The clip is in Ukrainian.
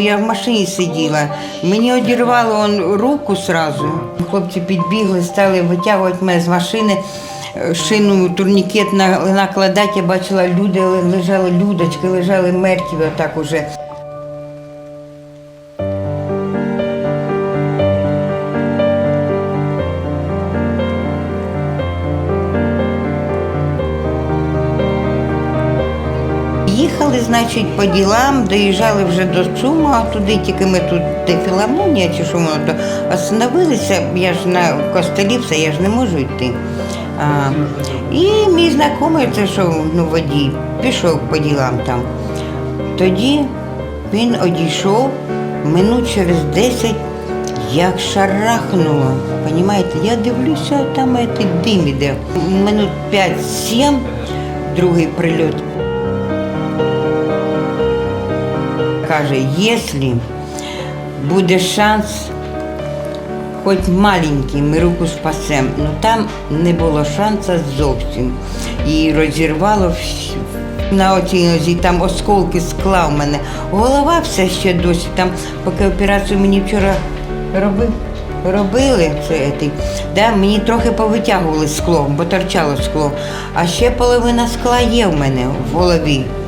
Я в машині сиділа, мені одірвало он, руку сразу. Хлопці підбігли, стали витягувати мене з машини, е, шину, турнікет на- накладати. Я бачила, люди лежали, людочки, лежали мертві отак уже. Їхали, значить, по ділам, доїжджали вже до Цума, туди тільки ми тут де філармонія чи що воно то остановилися, я ж на костелі все, я ж не можу йти. А, і мій знайомий, це що ну, водій, пішов по ділам там. Тоді він одійшов минут через 10, як шарахнуло. Понімаєте, я дивлюся, там дим іде. Минут 5-7, другий прильот. Каже, якщо буде шанс, хоч маленький, ми руку спасемо. Ну там не було шансу зовсім. І розірвало всь- на оцій нозі, там осколки скла в мене. Голова вся ще досі. Там, поки операцію мені вчора робив. Робили це, да, мені трохи повитягували скло, бо торчало скло. А ще половина скла є в мене в голові.